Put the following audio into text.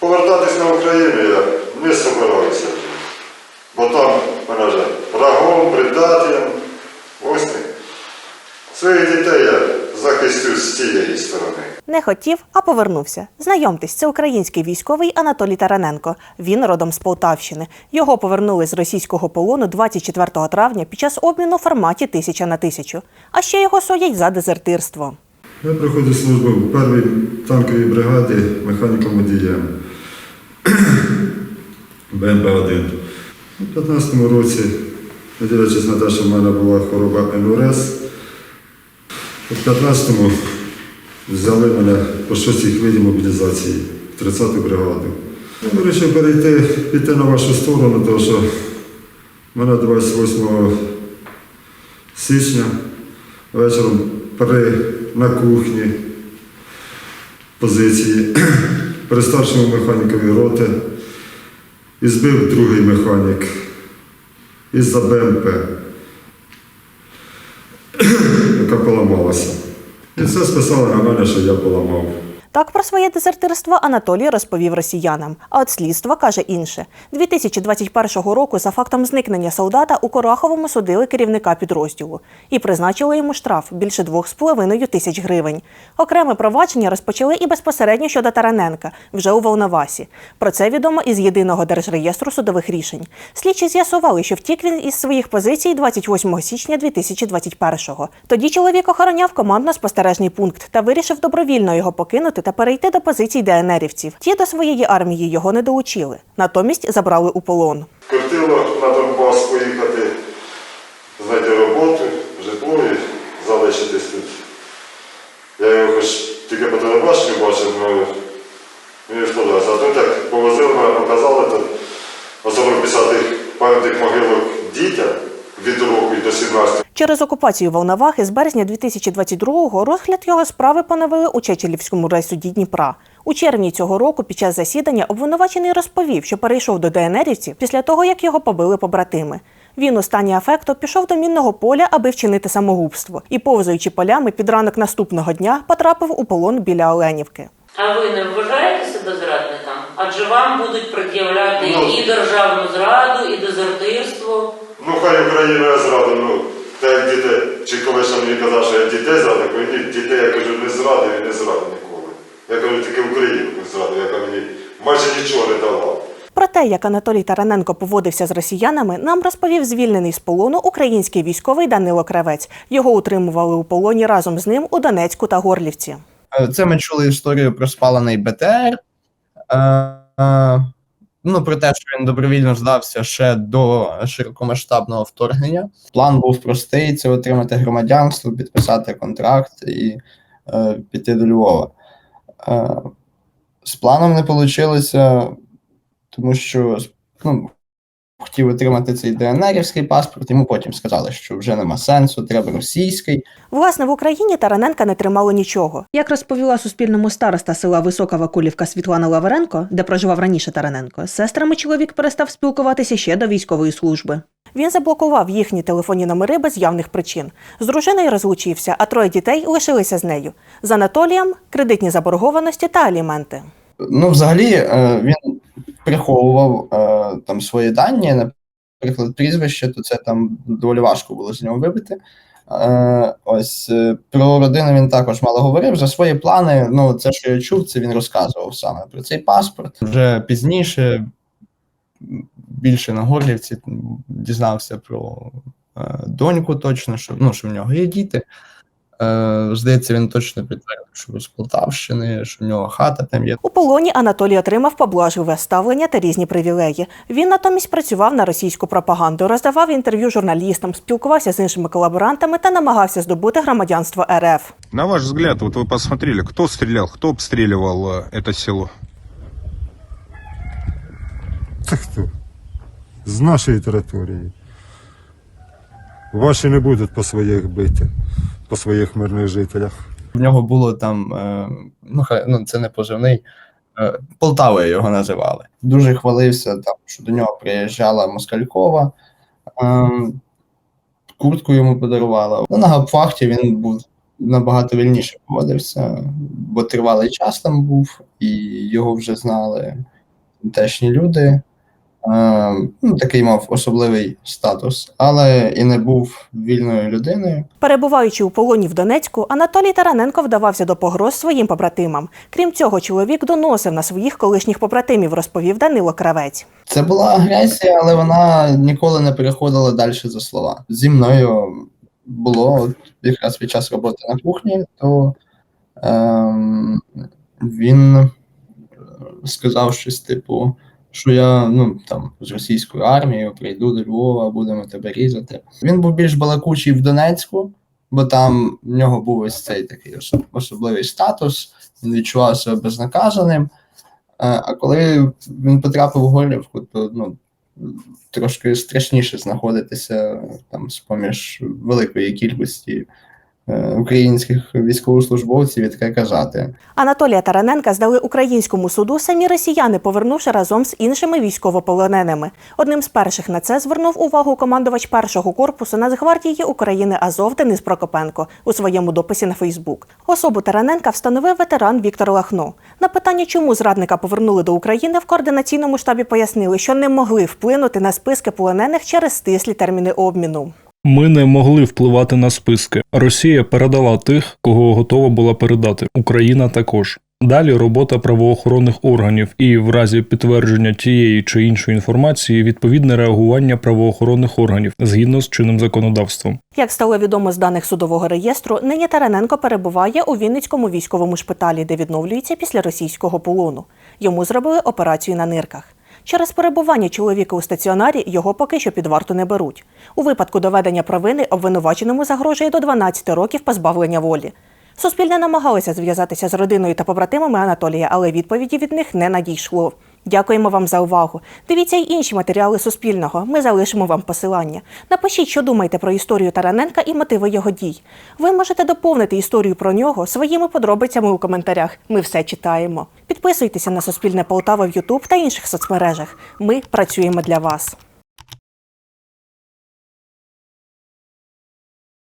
Повертатись на Україну я не собираюся. Бо там мене врагом, предателем. Ось. Своїх дітей я захистю з цієї сторони. Не хотів, а повернувся. Знайомтесь, це український військовий Анатолій Тараненко. Він родом з Полтавщини. Його повернули з російського полону 24 травня під час обміну в форматі тисяча на тисячу. А ще його судять за дезертирство. Я проходив службу в першій танковій бригаді механіком водієм БМП-1. У 15-му році, не дивлячись на те, що в мене була хвороба МРС, у 15-му взяли мене по шостій хвилі мобілізації в 30-ту бригаду. Я вирішив перейти, піти на вашу сторону, тому що мене 28 січня вечором при на кухні. Позиції. При старшому механікові роти. І збив другий механік. Із-за БМП, яка поламалася. І все списали на мене, що я поламав. Так про своє дезертирство Анатолій розповів росіянам. А от слідство каже інше: 2021 року за фактом зникнення солдата у Кораховому судили керівника підрозділу і призначили йому штраф більше 2,5 тисяч гривень. Окреме провадження розпочали і безпосередньо щодо Тараненка вже у Волновасі. Про це відомо із єдиного держреєстру судових рішень. Слідчі з'ясували, що втік він із своїх позицій 28 січня 2021-го. Тоді чоловік охороняв командно-спостережний пункт та вирішив добровільно його покинути та перейти до позицій ДНРівців. Ті до своєї армії його не долучили. Натомість забрали у полон. Кортило на Донбас поїхати, знайти роботу, житло і залишитись тут. Я його хоч тільки по телебаченню бачив, але мені сподобалося. А тут як повозили мене, показали, то особливо писати пам'ятник могилок дітям від року до 17 Через окупацію Волновахи з березня 2022-го розгляд його справи поновили у Чечелівському райсуді Дніпра. У червні цього року під час засідання обвинувачений розповів, що перейшов до ДНРівців після того, як його побили побратими. Він у стані афекту пішов до мінного поля, аби вчинити самогубство, і, повзаючи полями, під ранок наступного дня потрапив у полон біля Оленівки. А ви не вважаєте себе зрадником? Адже вам будуть пред'являти Ну. і державну зраду, і дезертирство. Ну, хай я зрадив, ну, та як дітей. Чи коли ще мені казав, що я дітей зрадив, ні, дітей я кажу, не зрадив і не зрадив ніколи. Я кажу, тільки Україну зрадив, яка мені майже нічого не дала. Про те, як Анатолій Тараненко поводився з росіянами, нам розповів звільнений з полону український військовий Данило Кравець. Його утримували у полоні разом з ним у Донецьку та Горлівці. Е, Це ми чули історію про спалений БТР. Ну, про те, що він добровільно здався ще до широкомасштабного вторгнення. План був простий: це отримати громадянство, підписати контракт і е, піти до Львова. Е, з планом не вийшло, тому що ну, хотів отримати цей ДНРівський паспорт, йому потім сказали, що вже нема сенсу, треба російський. Власне, в Україні Тараненка не тримало нічого. Як розповіла Суспільному староста села Висока Вакулівка Світлана Лавренко, де проживав раніше Тараненко, з сестрами чоловік перестав спілкуватися ще до військової служби. Він заблокував їхні телефонні номери без явних причин. З дружиною розлучився, а троє дітей лишилися з нею. З Анатолієм кредитні заборгованості та аліменти. Ну, взагалі, е, він приховував е, там свої дані, наприклад, прізвище, то це там доволі важко було з нього вибити. Е, ось е, про родину він також мало говорив. За свої плани, ну, це, що я чув, це він розказував саме про цей паспорт. Вже пізніше, більше на Горлівці, дізнався про е, доньку точно, що, ну, що в нього є діти. Е, здається, він точно підтвердив, що з Полтавщини, що в нього хата там є. У полоні Анатолій отримав поблажливе ставлення та різні привілеї. Він натомість працював на російську пропаганду, роздавав інтерв'ю журналістам, спілкувався з іншими колаборантами та намагався здобути громадянство РФ. На ваш взгляд, вот вы посмотрели, кто стрелял, кто обстреливал э, это село? Та хто? З нашої території. Ваші не будуть по своїх бити, по своїх мирних жителях. В нього було там, е, ну, хай, ну це не позивний, е, Полтавою його називали. Дуже хвалився, там, що до нього приїжджала Москалькова, е, куртку йому подарувала. Ну, на гапфахті він був набагато вільніше поводився, бо тривалий час там був, і його вже знали тешні люди. Е, ну, такий мав особливий статус, але і не був вільною людиною. Перебуваючи у полоні в Донецьку, Анатолій Тараненко вдавався до погроз своїм побратимам. Крім цього, чоловік доносив на своїх колишніх побратимів, розповів Данило Кравець. Це була агресія, але вона ніколи не переходила далі за слова. Зі мною було от якраз під час роботи на кухні, то ем, він сказав щось типу, що я ну там з російською армією прийду до Львова, будемо тебе різати. Він був більш балакучий в Донецьку, бо там в нього був ось цей такий особливий статус, він відчував себе безнаказаним. Е, А коли він потрапив в Горлівку, то ну, трошки страшніше знаходитися там з-поміж великої кількості українських військовослужбовців таке казати. Анатолія Тараненка здали українському суду самі росіяни, повернувши разом з іншими військовополоненими. Одним з перших на це звернув увагу командувач першого корпусу Нацгвардії України Азов Денис Прокопенко у своєму дописі на Фейсбук. Особу Тараненка встановив ветеран Віктор Лахно. На питання, чому зрадника повернули до України, в координаційному штабі пояснили, що не могли вплинути на списки полонених через стислі терміни обміну. Ми не могли впливати на списки. Росія передала тих, кого готова була передати. Україна також. Далі робота правоохоронних органів і, в разі підтвердження тієї чи іншої інформації, відповідне реагування правоохоронних органів згідно з чинним законодавством. Як стало відомо з даних судового реєстру, нині Тараненко перебуває у Вінницькому військовому шпиталі, де відновлюється після російського полону. Йому зробили операцію на нирках. Через перебування чоловіка у стаціонарі його поки що під варту не беруть. У випадку доведення провини обвинуваченому загрожує до 12 років позбавлення волі. Суспільне намагалося зв'язатися з родиною та побратимами Анатолія, але відповіді від них не надійшло. Дякуємо вам за увагу. Дивіться й інші матеріали Суспільного. Ми залишимо вам посилання. Напишіть, що думаєте про історію Тараненка і мотиви його дій. Ви можете доповнити історію про нього своїми подробицями у коментарях. Ми все читаємо. Підписуйтеся на Суспільне Полтава в Ютуб та інших соцмережах. Ми працюємо для вас.